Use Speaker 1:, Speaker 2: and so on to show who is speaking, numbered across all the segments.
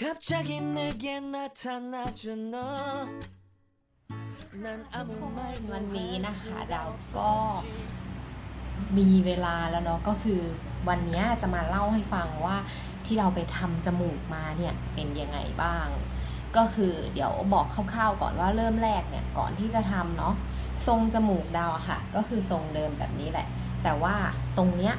Speaker 1: 갑자기 내게 나타나준 너 난 아무 말도
Speaker 2: วันนี้นะ
Speaker 1: 할
Speaker 2: คะ
Speaker 1: 수가
Speaker 2: เราก็
Speaker 1: 없었지
Speaker 2: มีเวลาแล้วเนาะก็คือวันเนี้ยจะมาเล่าให้ฟังว่าที่เราไปทำจมูกมาเนี่ยเป็นยังไงบ้าง ก็คือเดี๋ยวบอกคร่าวๆก่อนว่าเริ่มแรกเนี่ยก่อนที่จะทำเนาะทรงจมูกดาวอะค่ะ ก็คือทรงเดิมแบบนี้แหละ แต่ว่าตรงเนี้ย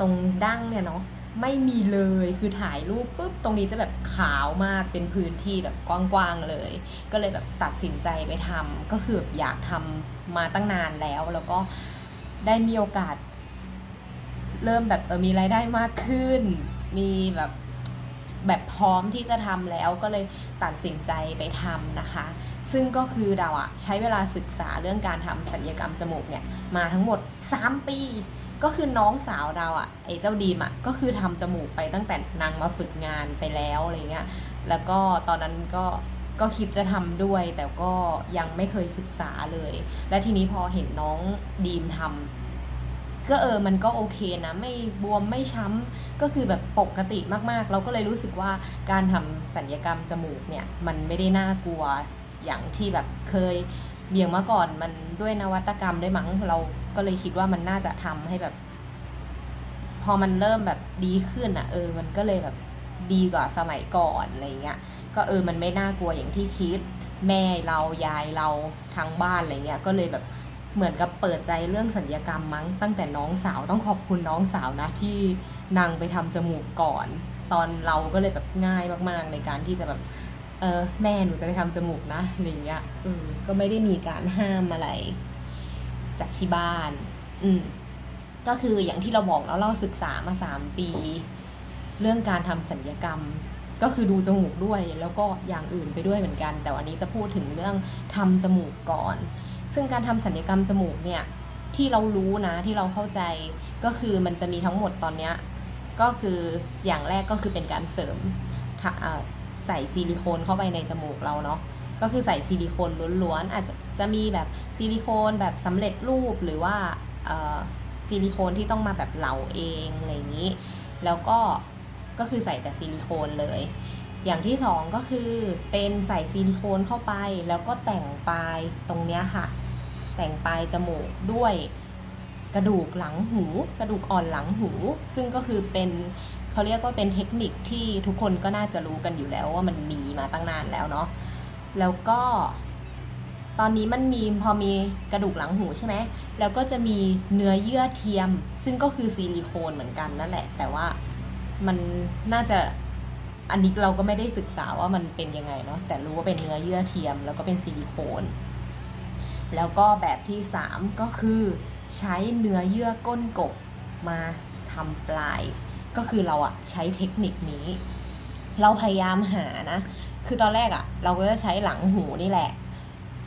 Speaker 2: ตรงดั้งเนี่ยเนาะ ไม่มีเลยคือถ่ายรูปปุ๊บตรงนี้จะแบบขาวมากเป็นพื้นที่แบบกว้างๆเลย ก็เลยแบบตัดสินใจไปทำก็คือแบบอยากทำมาตั้งนานแล้ว แล้วก็ได้มีโอกาส เริ่มแบบเออมีรายได้มากขึ้น มีแบบแบบพร้อมที่จะทำแล้วก็เลยตัดสินใจไปทำนะคะ ซึ่งก็คือเราอะใช้เวลาศึกษาเรื่องการทำศัลยกรรมจมูกเนี่ยมาทั้งหมด 3 ปี ก็คือน้องสาวเราอะไอ้เจ้าดีมอะก็คือทำจมูกไปตั้งแต่นางมาฝึกงานไปแล้วอะไรเงี้ยแล้วก็ตอนนั้นก็ก็คิดจะทำด้วย แต่ก็ยังไม่เคยศึกษาเลย และทีนี้พอเห็นน้องดีมทำก็เออ มันก็โอเคนะ ไม่บวมไม่ช้ำ ก็คือแบบปกติมากๆ เราก็เลยรู้สึกว่าการทำสัญญกรรมจมูกเนี่ย มันไม่ได้น่ากลัวอย่างที่แบบเคย เบี่ยงเมื่อก่อนมันด้วยนวัตกรรมด้วยมั้งเราก็เลยคิดว่ามันน่าจะทำให้แบบ พอมันเริ่มแบบดีขึ้นอะ เออ มันก็เลยแบบดีกว่าสมัยก่อนอะไรเงี้ย ก็เออมันไม่น่ากลัวอย่างที่คิด แม่เรายายเราทางบ้านอะไรเงี้ย ก็เลยแบบเหมือนกับเปิดใจเรื่องสัญญกรรมมั้ง ตั้งแต่น้องสาวต้องขอบคุณน้องสาวนะที่นางไปทำจมูกก่อน ตอนเราก็เลยแบบง่ายมากๆในการที่จะแบบ เออแม่หนูจะไปทำจมูกนะอะไรเงี้ยเออก็ไม่ได้มีการห้ามอะไร จากที่บ้าน อืมก็คืออย่างที่เราบอกแล้วเราศึกษามาสามปี เรื่องการทำสัญญกรรม ก็คือดูจมูกด้วยแล้วก็อย่างอื่นไปด้วยเหมือนกัน แต่วันนี้จะพูดถึงเรื่องทำจมูกก่อน ซึ่งการทำสัญญกรรมจมูกเนี่ย ที่เรารู้นะที่เราเข้าใจก็คือมันจะมีทั้งหมดตอนเนี้ยก็คืออย่างแรกก็คือเป็นการเสริมทะอ่า ใส่ซิลิโคนเข้าไปในจมูกเราเนาะก็คือใส่ซิลิโคนล้วนๆอาจจะจะมีแบบซิลิโคนแบบสำเร็จรูปหรือว่าซิลิโคนที่ต้องมาแบบเหลาเองอะไรอย่างนี้ แล้วก็ก็คือใส่แต่ซิลิโคนเลย อย่างที่สองก็คือเป็นใส่ซิลิโคนเข้าไป แล้วก็แต่งปลายตรงเนี้ยค่ะ แต่งปลายจมูกด้วยกระดูกหลังหู กระดูกอ่อนหลังหู ซึ่งก็คือเป็น เขาเรียกว่าเป็นเทคนิคที่ทุกคนก็น่าจะรู้กันอยู่แล้วว่ามันมีมาตั้งนานแล้วเนาะแล้วก็ตอนนี้มันมีพอมีกระดูกหลังหูใช่ไหมแล้วก็จะมีเนื้อเยื่อเทียม ซึ่งก็คือซิลิโคนเหมือนกันนั่นแหละ แต่ว่ามันน่าจะอันนี้เราก็ไม่ได้ศึกษาว่ามันเป็นยังไงเนาะแต่รู้ว่าเป็นเนื้อเยื่อเทียม แล้วก็เป็นซิลิโคน แล้วก็แบบที่ 3 ก็คือ ใช้เนื้อเยื่อก้นกบมาทำปลาย ก็คือเราอะใช้เทคนิคนี้ เราพยายามหานะ คือตอนแรกอะเราก็จะใช้หลังหูนี่แหละ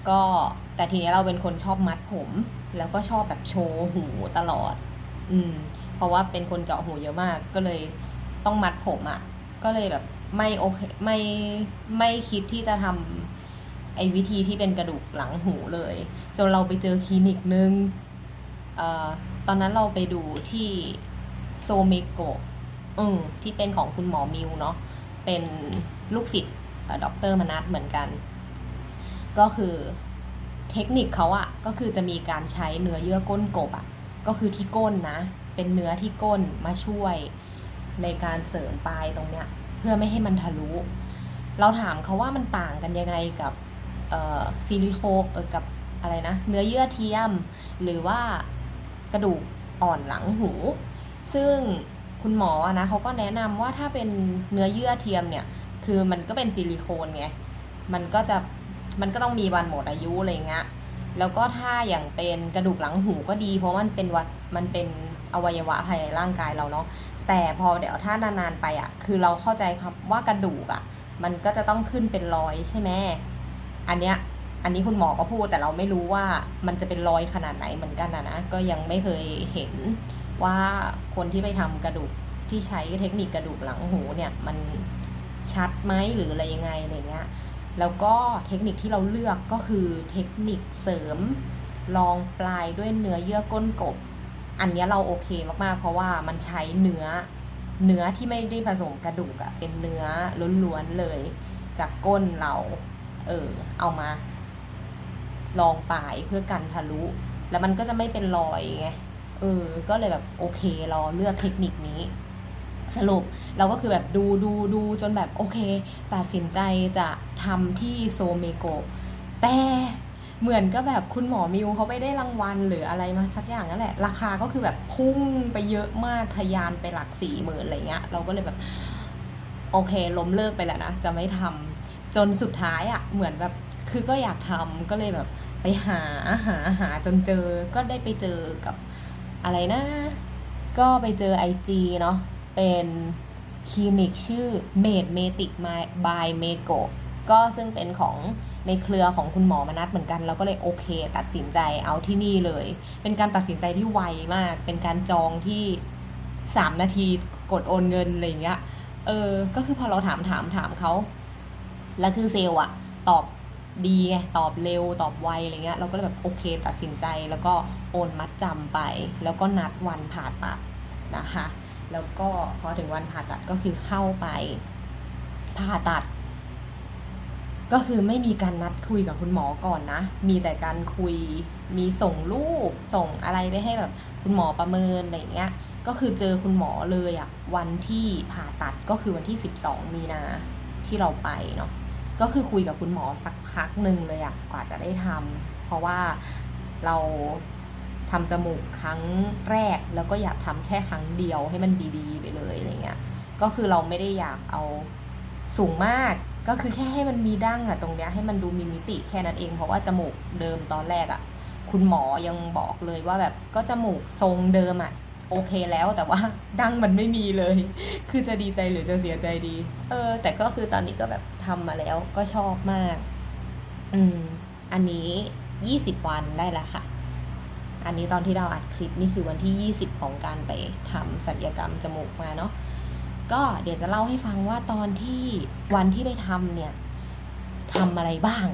Speaker 2: ก็แต่ทีนี้เราเป็นคนชอบมัดผม แล้วก็ชอบแบบโชว์หูตลอด อืม เพราะว่าเป็นคนเจาะหูเยอะมากก็เลยต้องมัดผมอะก็เลยแบบไม่โอเคไม่ไม่คิดที่จะทำไอ้วิธีที่เป็นกระดูกหลังหูเลย จนเราไปเจอคลินิกนึงเอ่อตอนนั้นเราไปดูที่โซเมโกะ อืมที่เป็นของคุณหมอมิวเนาะเป็นลูกศิษย์ด็อกเตอร์มนัสเหมือนกัน ก็คือเทคนิคเขาอะก็คือจะมีการใช้เนื้อเยื่อก้นกบอะก็คือที่ก้นนะ เป็นเนื้อที่ก้นมาช่วยในการเสริมปลายตรงเนี้ย เพื่อไม่ให้มันทะลุ เราถามเขาว่ามันต่างกันยังไงกับซิลิโคนเออกับอะไรนะ เนื้อเยื่อเทียม หรือว่ากระดูกอ่อนหลังหู ซึ่ง คุณหมออะนะเขาก็แนะนำว่าถ้าเป็นเนื้อเยื่อเทียมเนี่ย คือมันก็เป็นซิลิโคนไงมันก็จะมันก็ต้องมีวันหมดอายุอะไรเงี้ยแล้วก็ถ้าอย่างเป็นกระดูกหลังหูก็ดี เพราะมันเป็นวัดมันเป็นอวัยวะภายในร่างกายเราเนาะแต่พอเดี๋ยวถ้านานๆไปอะ คือเราเข้าใจครับว่ากระดูกอะ มันก็จะต้องขึ้นเป็นรอยใช่ไหมอันเนี้ยอันนี้คุณหมอก็พูดแต่เราไม่รู้ว่ามันจะเป็นรอยขนาดไหนเหมือนกันนะนะก็ยังไม่เคยเห็นว่าคนที่ไปทำกระดูก ที่ใช้เทคนิคกระดูกหลังหูเนี่ยมันชัดไหมหรืออะไรยังไงอะไรเงี้ยแล้วก็เทคนิคที่เราเลือกก็คือเทคนิคเสริมรองปลายด้วยเนื้อเยื่อก้นกบ อันนี้เราโอเคมากๆ เพราะว่ามันใช้เนื้อเนื้อที่ไม่ได้ผสมกระดูกอะเป็นเนื้อล้วนๆเลย จากก้นเรา เออ เอามาลองปลายเพื่อกันทะลุ แล้วมันก็จะไม่เป็นรอยไงเออ ก็เลยแบบโอเค เราเลือกเทคนิคนี้ สรุปเราก็คือแบบดูดูดูจนแบบโอเค ตัดสินใจจะทำที่โซเมโกะแต่เหมือนก็แบบคุณหมอมิวเขาไปได้รางวัลหรืออะไรมาสักอย่างนั่นแหละ ราคาก็คือแบบพุ่งไปเยอะมากทะยานไปหลักสี่หมื่นอะไรเงี้ย เราก็เลยแบบ โอเค ล้มเลิกไปแล้วนะ จะไม่ทำจนสุดท้ายอะ่ะ เหมือนแบบคือก็อยากทำก็เลยแบบไปหาหาหาจนเจอก็ได้ไปเจอกับอะไรนะ ก็ไปเจอไอจีเนาะ เป็นคลินิกชื่อ Made Matic by m e g o ก็ซึ่งเป็นของในเครือของคุณหมอมนัดเหมือนกัน เราก็เลยโอเค ตัดสินใจเอาที่นี่เลย เป็นการตัดสินใจที่ไวมาก เป็นการจองที่สามนาทีกดโอนเงินอะไรเงี้ย เออ ก็คือพอเราถามถามถามเขา แล้วคือเซลล์อะตอบดีไงตอบเร็วตอบไวอะไรเงี้ย เราก็เลยแบบโอเคตัดสินใจแล้วก็โอนมัดจำไป แล้วก็นัดวันผ่าตัดนะคะ แล้วก็พอถึงวันผ่าตัดก็คือเข้าไปผ่าตัด ก็คือไม่มีการนัดคุยกับคุณหมอก่อนนะ มีแต่การคุย มีส่งรูป ส่งอะไรไปให้แบบคุณหมอประเมินอะไรเงี้ย ก็คือเจอคุณหมอเลยอะวันที่ผ่าตัดก็คือวันที่ 12 มีนาที่เราไปเนาะ ก็คือคุยกับคุณหมอสักพักหนึ่งเลยอะกว่าจะได้ทำเพราะว่าเรา ทำจมูกครั้งแรก แล้วก็อยากทำแค่ครั้งเดียวให้มันดีๆไปเลยอะไรเงี้ยก็คือเราไม่ได้อยากเอาสูงมากก็คือแค่ให้มันมีดั้งอะตรงเนี้ยให้มันดูมีมิติแค่นั้นเอง เพราะว่าจมูกเดิมตอนแรกอะคุณหมอยังบอกเลยว่าแบบก็จมูกทรงเดิมอะโอเคแล้วแต่ว่าดั้งมันไม่มีเลย คือจะดีใจหรือจะเสียใจดี เออ แต่ก็คือตอนนี้ก็แบบทำมาแล้วก็ชอบมาก อืม อันนี้ยี่สิบวันได้แล้วค่ะ อันนี้ตอนที่เราอัดคลิปนี่คือวันที่ยี่สิบของการไปทำศัลยกรรมจมูกมาเนาะก็เดี๋ยวจะเล่าให้ฟังว่าตอนที่วันที่ไปทำเนี่ยทำอะไรบ้าง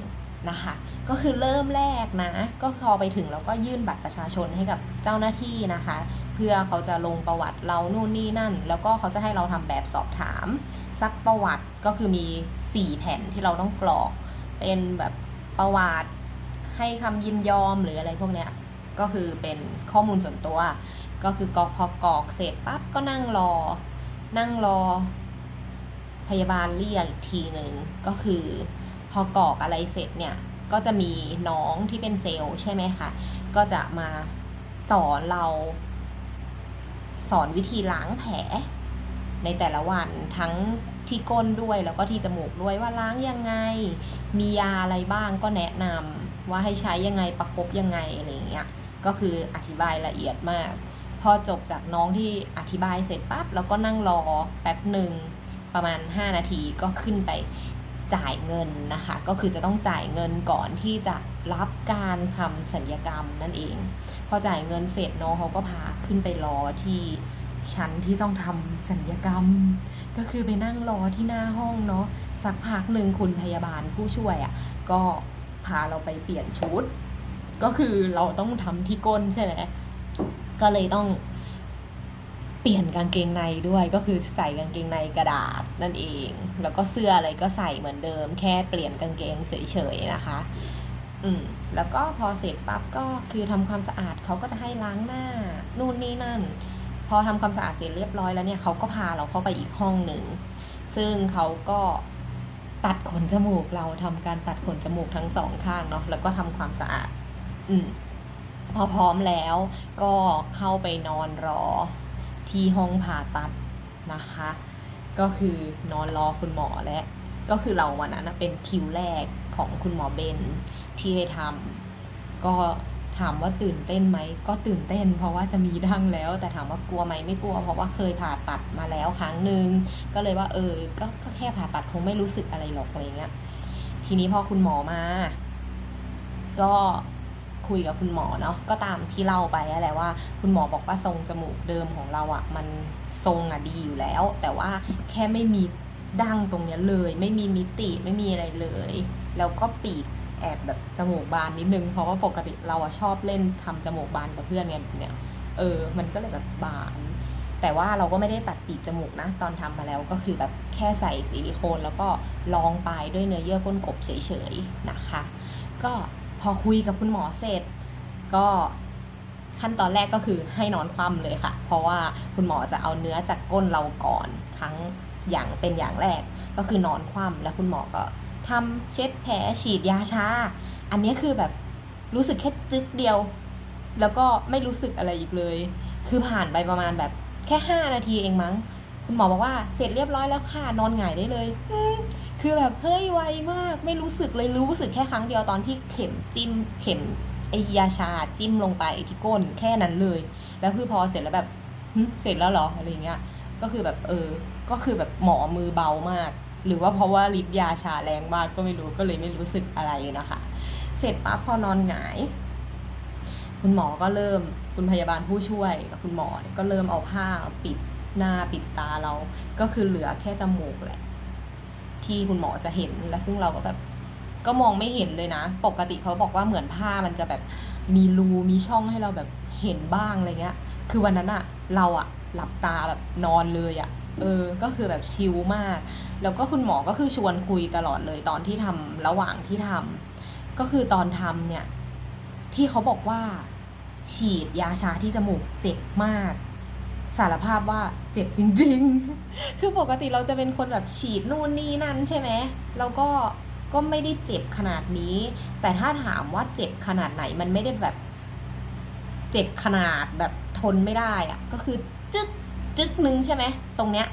Speaker 2: นะคะ ก็คือเริ่มแรกนะ ก็พอไปถึงเราก็ยื่นบัตรประชาชนให้กับเจ้าหน้าที่นะคะ เพื่อเขาจะลงประวัติเรานู่นนี่นั่น แล้วก็เขาจะให้เราทำแบบสอบถาม ซักประวัติก็คือมี 4 แผ่นที่เราต้องกรอก เป็นแบบประวัติให้คำยินยอมหรืออะไรพวกเนี้ย ก็คือเป็นข้อมูลส่วนตัว ก็คือกรอกพอกรอกเสร็จปั๊บก็นั่งรอ นั่งรอ พยาบาลเรียกอีกทีหนึ่งก็คือพอกรอกอะไรเสร็จเนี่ยก็จะมีน้องที่เป็นเซลล์ใช่ไหมคะก็จะมาสอนเรา สอนวิธีล้างแผล ในแต่ละวันทั้งที่ก้นด้วยแล้วก็ที่จมูกด้วยว่าล้างยังไง มียาอะไรบ้างก็แนะนำว่าให้ใช้ยังไงประคบยังไงอะไรอย่างเงี้ย ก็คืออธิบายละเอียดมาก พอจบจากน้องที่อธิบายเสร็จปั๊บแล้วก็นั่งรอแป๊บหนึ่งประมาณ 5 นาทีก็ขึ้นไปจ่ายเงินนะคะ ก็คือจะต้องจ่ายเงินก่อนที่จะรับการทำสัญญกรรมนั่นเอง พอจ่ายเงินเสร็จน้องเขาก็พาขึ้นไปรอที่ชั้นที่ต้องทำสัญญกรรม ก็คือไปนั่งรอที่หน้าห้องเนาะสักพักหนึ่งคุณพยาบาลผู้ช่วยอะ่ะก็พาเราไปเปลี่ยนชุด ก็คือเราต้องทำที่ก้นใช่ไหมก็เลยต้องเปลี่ยนกางเกงในด้วยก็คือใส่กางเกงในกระดาษนั่นเอง แล้วก็เสื้ออะไรก็ใส่เหมือนเดิม แค่เปลี่ยนกางเกงเฉยๆนะคะ อืมแล้วก็พอเสร็จปั๊บก็คือทำความสะอาดเขาก็จะให้ล้างหน้านู่นนี่นั่น พอทำความสะอาดเสร็จเรียบร้อยแล้วเนี่ยเขาก็พาเราเข้าไปอีกห้องหนึ่งซึ่งเขาก็ตัดขนจมูกเราทำการตัดขนจมูกทั้งสองข้างเนาะแล้วก็ทำความสะอาด อืมพอพร้อมแล้วก็เข้าไปนอนรอที่ห้องผ่าตัดนะคะ ก็คือนอนรอคุณหมอและก็คือเราวันนั้นเป็นคิวแรกของคุณหมอเบนที่ไปทำก็ถามว่าตื่นเต้นไหมก็ตื่นเต้น เพราะว่าจะมีดังแล้ว แต่ถามว่ากลัวไหมไม่กลัว เพราะว่าเคยผ่าตัดมาแล้วครั้งหนึ่งก็เลยว่าเออก็ก็แค่ผ่าตัดคงไม่รู้สึกอะไรหรอกอะไรเงี้ยทีนี้พอคุณหมอมา ก็ คุยกับคุณหมอเนาะก็ตามที่เล่าไปนั่นแหละว่า คุณหมอบอกว่าทรงจมูกเดิมของเราอะ่ะมันทรงอะดีอยู่แล้ว แต่ว่าแค่ไม่มีดั้งตรงเนี้ยเลย ไม่มีมิติไม่มีอะไรเลย แล้วก็ปีกแอบแบบจมูกบานนิดนึง เพราะว่าปกติเราอะชอบเล่นทำจมูกบานกับเพื่อนไงเนี้ยเออ มันก็เลยแบบบาน แต่ว่าเราก็ไม่ได้ตัดปีกจมูกนะ ตอนทำมาแล้วก็คือแบบแค่ใส่ซิลิโคน แล้วก็รองปลายด้วยเนื้อเยื่อก้นกบเฉยๆนะคะ ก็ พอคุยกับคุณหมอเสร็จ ก็ขั้นตอนแรกก็คือให้นอนคว่ำเลยค่ะ เพราะว่าคุณหมอจะเอาเนื้อจากก้นเราก่อนครั้งอย่างเป็นอย่างแรก ก็คือนอนคว่ำแล้วคุณหมอก็ทำเช็ดแผลฉีดยาชา อันนี้คือแบบรู้สึกแค่จึ๊กเดียว แล้วก็ไม่รู้สึกอะไรอีกเลย คือผ่านไปประมาณแบบแค่ 5 นาทีเองมั้ง คุณหมอบอกว่าเสร็จเรียบร้อยแล้วค่ะนอนหงายได้เลย คือแบบเฮ้ยไวมากไม่รู้สึกเลยรู้สึกแค่ครั้งเดียวตอนที่เข็มจิ้มเข็มไอยาชาจิ้มลงไปที่ก้นแค่นั้นเลย แล้วคือพอเสร็จแล้วแบบเสร็จแล้วเหรออะไรเงี้ย ก็คือแบบเออ ก็คือแบบหมอมือเบามาก หรือว่าเพราะว่าฤทธิ์ยาชาแรงมากก็ไม่รู้ก็เลยไม่รู้สึกอะไรนะคะ เสร็จปั๊บพอนอนหงาย คุณหมอก็เริ่มคุณพยาบาลผู้ช่วยกับคุณหมอก็เริ่มเอาผ้าปิดหน้าปิดตาเรา ก็คือเหลือแค่จมูกแหละ ที่คุณหมอจะเห็นและซึ่งเราก็แบบก็มองไม่เห็นเลยนะ ปกติเขาบอกว่าเหมือนผ้ามันจะแบบมีรูมีช่องให้เราแบบเห็นบ้างอะไรเงี้ย คือวันนั้นอะเราอะหลับตาแบบนอนเลยอะเออ ก็คือแบบชิลมาก แล้วก็คุณหมอก็คือชวนคุยตลอดเลยตอนที่ทำระหว่างที่ทำก็คือตอนทำเนี่ย ที่เขาบอกว่า ฉีดยาชาที่จมูกเจ็บมาก สารภาพว่าเจ็บจริง ๆ คือปกติเราจะเป็นคนแบบฉีดนู่นนี่นั่นใช่ไหมแล้วก็ก็ไม่ได้เจ็บขนาดนี้ แต่ถ้าถามว่าเจ็บขนาดไหนมันไม่ได้แบบ เจ็บขนาดแบบทนไม่ได้อะก็คือจึ๊กจึ๊กนึงใช่ไหมตรงเนี้ย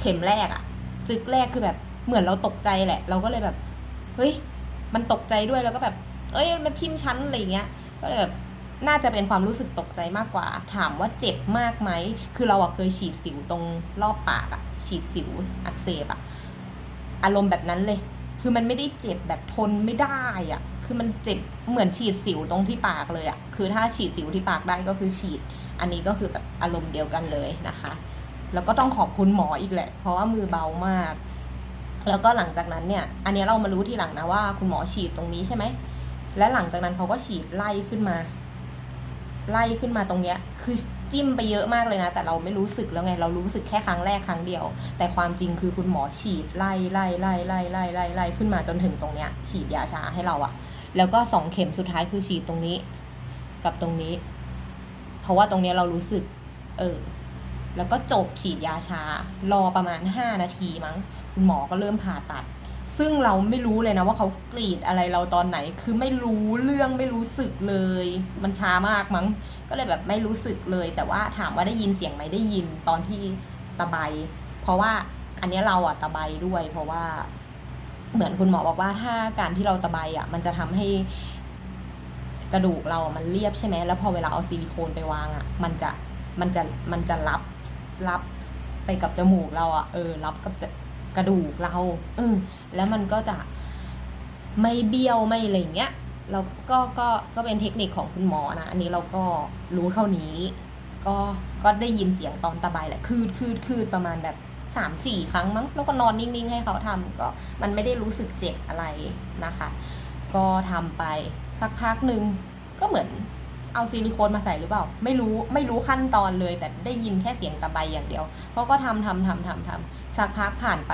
Speaker 2: เข็มแรกอะจึ๊กแรกคือแบบเหมือนเราตกใจแหละ เราก็เลยแบบ เฮ้ย มันตกใจด้วยแล้วก็แบบ เอ้ย มันทิ่มชั้นอะไรเงี้ย ก็เลยแบบ น่าจะเป็นความรู้สึกตกใจมากกว่า ถามว่าเจ็บมากไหม คือเราอะเคยฉีดสิวตรงรอบปากอะฉีดสิวอักเสบอะอารมณ์แบบนั้นเลย คือมันไม่ได้เจ็บแบบทนไม่ได้อะคือมันเจ็บเหมือนฉีดสิวตรงที่ปากเลยอะคือถ้าฉีดสิวที่ปากได้ก็คือฉีด อันนี้ก็คือแบบอารมณ์เดียวกันเลยนะคะ แล้วก็ต้องขอบคุณหมออีกแหละ เพราะว่ามือเบามาก แล้วก็หลังจากนั้นเนี่ย อันนี้เรามารู้ทีหลังนะว่า คุณหมอฉีดตรงนี้ใช่ไหม และหลังจากนั้นเขาก็ฉีดไล่ขึ้นมา ไล่ขึ้นมาตรงเนี้ยคือจิ้มไปเยอะมากเลยนะ แต่เราไม่รู้สึกแล้วไง เรารู้สึกแค่ครั้งแรกครั้งเดียว แต่ความจริงคือคุณหมอฉีดไล่ไล่ไล่ไล่ไล่ไล่ไล่ขึ้นมาจนถึงตรงเนี้ย ฉีดยาชาให้เราอะแล้วก็สองเข็มสุดท้ายคือฉีดตรงนี้ กับตรงนี้ เพราะว่าตรงเนี้ยเรารู้สึก เออ แล้วก็จบฉีดยาชา รอประมาณห้านาทีมั้ง คุณหมอก็เริ่มผ่าตัด ซึ่งเราไม่รู้เลยนะว่าเขากรีดอะไรเราตอนไหน คือไม่รู้เรื่องไม่รู้สึกเลย มันช้ามากมั้ง ก็เลยแบบไม่รู้สึกเลย แต่ว่าถามว่าได้ยินเสียงไหมได้ยินตอนที่ตะไบเพราะว่าอันนี้เราอะตะไบด้วย เพราะว่าเหมือนคุณหมอบอกว่าถ้าการที่เราตะไบอะมันจะทำให้กระดูกเราอะมันเรียบใช่ไหมแล้วพอเวลาเอาซิลิโคนไปวางอะ่ะมันจะมันจะมันจะรับรับไปกับจมูกเราอะ่ะเออรับกับ กระดูกเราเออแล้วมันก็จะไม่เบี้ยวไม่อะไรอย่างเงี้ยเราก็ก็ก็เป็นเทคนิคของคุณหมอนะอันนี้เราก็รู้เท่านี้ ก็ก็ได้ยินเสียงตอนตะไบแหละคืดคืดคืดประมาณแบบสามสี่ครั้งมั้งแล้วก็นอนนิ่งๆให้เขาทำก็มันไม่ได้รู้สึกเจ็บอะไรนะคะ ก็ทำไปสักพักหนึ่งก็เหมือน เอาซิลิโคนมาใส่หรือเปล่า ไม่รู้ไม่รู้ขั้นตอนเลย แต่ได้ยินแค่เสียงตะไบอย่างเดียวเขาก็ทำทำทำทำทำสักพักผ่านไป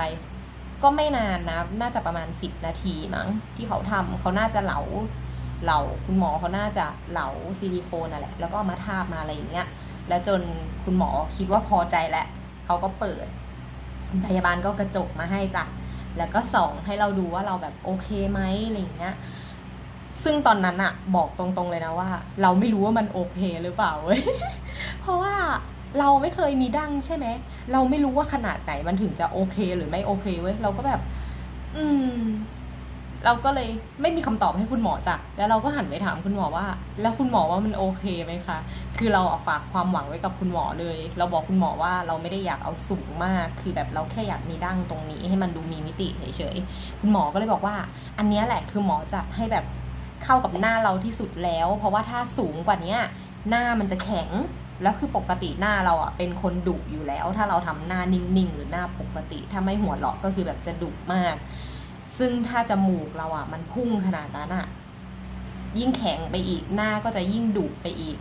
Speaker 2: ก็ไม่นานนะ น่าจะประมาณสิบนาทีมั้ง ที่เขาทำเขาน่าจะเหลาเหลาคุณหมอเขาน่าจะเหลาซิลิโคนน่ะแหละแล้วก็มาทาบมาอะไรอย่างเงี้ยแล้วจนคุณหมอคิดว่าพอใจแล้วเขาก็เปิดพยาบาลก็กระจกมาให้จ้ะแล้วก็ส่องให้เราดูว่าเราแบบโอเคไหมอะไรอย่างเงี้ย ซึ่งตอนนั้นอะบอกตรงๆเลยนะว่า เราไม่รู้ว่ามันโอเคหรือเปล่าเว้ย เพราะว่าเราไม่เคยมีดั้งใช่ไหม เราไม่รู้ว่าขนาดไหนมันถึงจะโอเคหรือไม่โอเคเว้ย เราก็แบบ อืม เราก็เลยไม่มีคำตอบให้คุณหมอจ้ะ แล้วเราก็หันไปถามคุณหมอว่า แล้วคุณหมอว่ามันโอเคไหมคะ คือเราฝากความหวังไว้กับคุณหมอเลย เราบอกคุณหมอว่าเราไม่ได้อยากเอาสูงมาก คือแบบเราแค่อยากมีดั้งตรงนี้ให้มันดูมีมิติเฉยๆ คุณหมอก็เลยบอกว่า อันนี้แหละคือหมอจัดให้แบบ เข้ากับหน้าเราที่สุดแล้ว เพราะว่าถ้าสูงกว่านี้หน้ามันจะแข็งแล้วคือปกติหน้าเราอะเป็นคนดุอยู่แล้ว ถ้าเราทำหน้านิ่งๆ หรือหน้าปกติ ถ้าไม่หัวเราะก็คือแบบจะดุมาก ซึ่งถ้าจมูกเราอะ มันพุ่งขนาดนั้นอะ ยิ่งแข็งไปอีกหน้าก็จะยิ่งดุไปอีก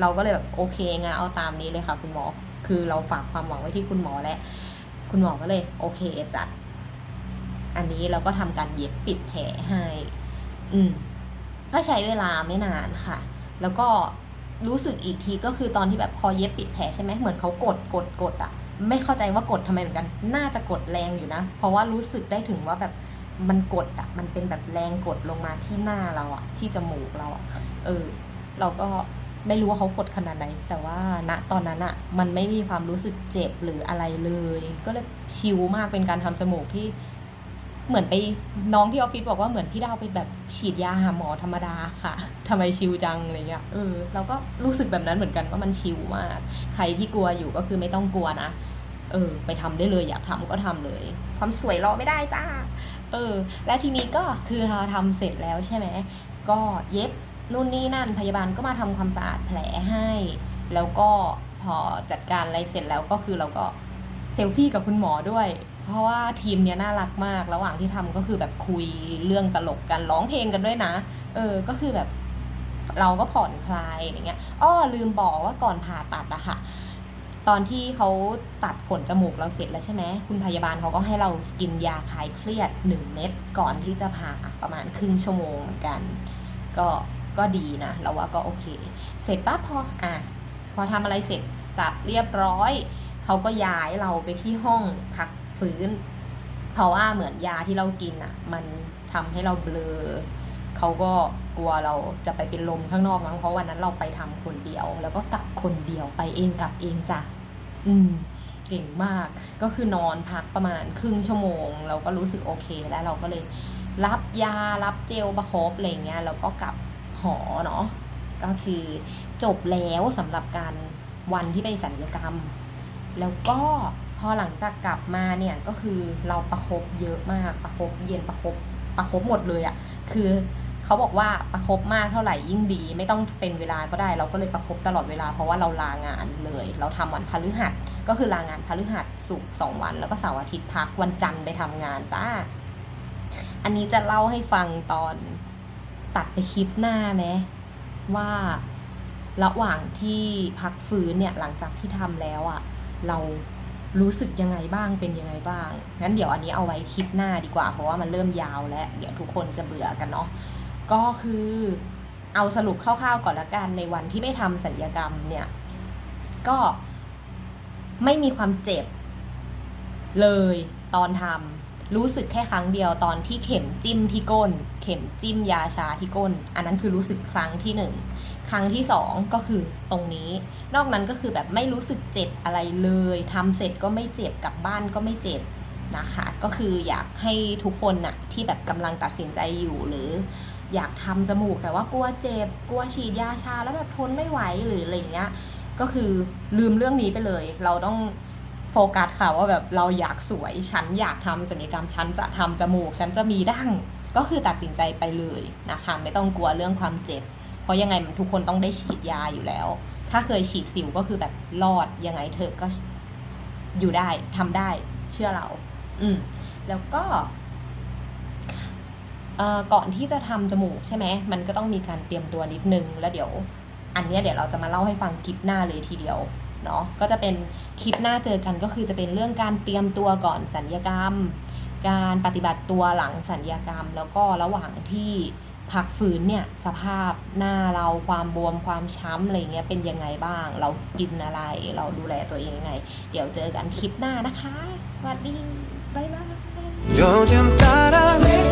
Speaker 2: เราก็เลยแบบโอเคงั้นเอาตามนี้เลยค่ะ คุณหมอ คือเราฝากความหวังไว้ที่คุณหมอและ คุณหมอก็เลย โอเคจัด อันนี้เราก็ทำการเย็บปิดแผลให้ อืม ก็ใช้เวลาไม่นานค่ะ แล้วก็รู้สึกอีกทีก็คือตอนที่แบบพอเย็บปิดแผลใช่ไหมเหมือนเขากดกดกดอะไม่เข้าใจว่ากดทำไมเหมือนกัน น่าจะกดแรงอยู่นะ เพราะว่ารู้สึกได้ถึงว่าแบบมันกดอะมันเป็นแบบแรงกดลงมาที่หน้าเราอะที่จมูกเราอะเออ เราก็ไม่รู้ว่าเขากดขนาดไหน แต่ว่าณตอนนั้นอะมันไม่มีความรู้สึกเจ็บหรืออะไรเลย ก็เลยชิลมากเป็นการทำจมูกที่ เหมือนไปน้องที่ออฟฟิศบอกว่าเหมือนพี่ดาวไปแบบฉีดยาหาหมอธรรมดาค่ะทำไมชิลจังอะไรเงี้ยเออเราก็รู้สึกแบบนั้นเหมือนกันว่ามันชิลมาก ใครที่กลัวอยู่ก็คือไม่ต้องกลัวนะเออ ไปทำได้เลยอยากทำก็ทำเลย ความสวยรอไม่ได้จ้าเออ และทีนี้ก็คือเราทำเสร็จแล้วใช่ไหมก็เย็บนู่นนี่นั่นพยาบาลก็มาทำความสะอาดแผลให้ แล้วก็พอจัดการอะไรเสร็จแล้วก็คือเราก็เซลฟี่กับคุณหมอด้วย เพราะว่าทีมเนี้ยน่ารักมาก ระหว่างที่ทำก็คือแบบคุยเรื่องตลกกันร้องเพลงกันด้วยนะ เออ ก็คือแบบเราก็ผ่อนคลายอย่างเงี้ย อ้อลืมบอกว่าก่อนผ่าตัดอะค่ะ ตอนที่เขาตัดขนจมูกเราเสร็จแล้วใช่ไหมคุณพยาบาลเขาก็ให้เรากินยาคลายเครียดหนึ่งเม็ดก่อนที่จะผ่าประมาณครึ่งชั่วโมงเหมือนกัน ก็ก็ดีนะเราว่าก็โอเค เสร็จปั๊บพออะพอทำอะไรเสร็จสับเรียบร้อย เขาก็ย้ายเราไปที่ห้องพัก ฟื้น เพราะว่าเหมือนยาที่เรากินอะ มันทำให้เราเบลอเขาก็กลัวเราจะไปเป็นลมข้างนอกมั้งเพราะวันนั้นเราไปทำคนเดียว แล้วก็กลับคนเดียวไปเองกลับเองจ้ะอืมเก่งมาก ก็คือนอนพักประมาณครึ่งชั่วโมง เราก็รู้สึกโอเคแล้วเราก็เลยรับยารับเจลประคบอะไรเงี้ยแล้วก็กลับหอเนาะก็คือจบแล้วสำหรับการวันที่ไปสัญญกรรม แล้วก็ พอหลังจากกลับมาเนี่ยก็คือเราประคบเยอะมากประคบเย็นประคบประคบหมดเลยอะ่ะคือเขาบอกว่าประคบมากเท่าไหร่ยิ่งดี ไม่ต้องเป็นเวลาก็ได้ เราก็เลยประคบตลอดเวลาเพราะว่าเราลางานเลย เราทำวันพฤหัสก็คือลางานพฤหัสศุกร์สองวัน แล้วก็เสาร์อาทิตย์พักวันจันทร์ไปทำงานจ้า อันนี้จะเล่าให้ฟังตอนตัดไปคลิปหน้าไหมว่าระหว่างที่พักฟื้นเนี่ยหลังจากที่ทำแล้วอะ่ะ เรา รู้สึกยังไงบ้างเป็นยังไงบ้างงั้นเดี๋ยวอันนี้เอาไว้คลิปหน้าดีกว่า เพราะว่ามันเริ่มยาวแล้ว เดี๋ยวทุกคนจะเบื่อกันเนาะก็คือเอาสรุปคร่าวๆก่อนละกันในวันที่ไม่ทำสัญญกรรมเนี่ย ก็ไม่มีความเจ็บเลยตอนทำรู้สึกแค่ครั้งเดียวตอนที่เข็มจิ้มที่ก้น เข็มจิ้มยาชาที่ก้น อันนั้นคือรู้สึกครั้งที่หนึ่ง ครั้งที่สองก็คือตรงนี้ นอกนั้นก็คือแบบไม่รู้สึกเจ็บอะไรเลยทำเสร็จก็ไม่เจ็บกลับบ้านก็ไม่เจ็บนะคะ ก็คืออยากให้ทุกคนน่ะที่แบบกำลังตัดสินใจอยู่หรือ อยากทำจมูกแต่ว่ากลัวเจ็บกลัวฉีดยาชาแล้วแบบทนไม่ไหวหรืออะไรอย่างเงี้ยก็คือลืมเรื่องนี้ไปเลย เราต้องโฟกัสค่ะว่าแบบเราอยากสวยฉันอยากทำศัลยกรรมฉันจะทำจมูก ฉันจะมีดั้งก็คือตัดสินใจไปเลยนะคะ ไม่ต้องกลัวเรื่องความเจ็บ เพราะยังไงมันทุกคนต้องได้ฉีดยาอยู่แล้ว ถ้าเคยฉีดสิวก็คือแบบรอดยังไงเธอก็อยู่ได้ทำได้เชื่อเรา อืม แล้วก็เอ่อก่อนที่จะทำจมูกใช่ไหม มันก็ต้องมีการเตรียมตัวนิดนึง แล้วเดี๋ยว อันนี้เดี๋ยวเราจะมาเล่าให้ฟังคลิปหน้าเลยทีเดียว เนาะ ก็จะเป็นคลิปหน้าเจอกันก็คือจะเป็นเรื่องการเตรียมตัวก่อนสัญญกรรม การปฏิบัติตัวหลังสัญญกรรม แล้วก็ระหว่างที่ พักฟื้นเนี่ยสภาพหน้าเราความบวมความช้ำอะไรเงี้ยเป็นยังไงบ้าง เรากินอะไร เราดูแลตัวเองยังไง เดี๋ยวเจอกันคลิปหน้านะคะ สวัสดี บ๊ายบาย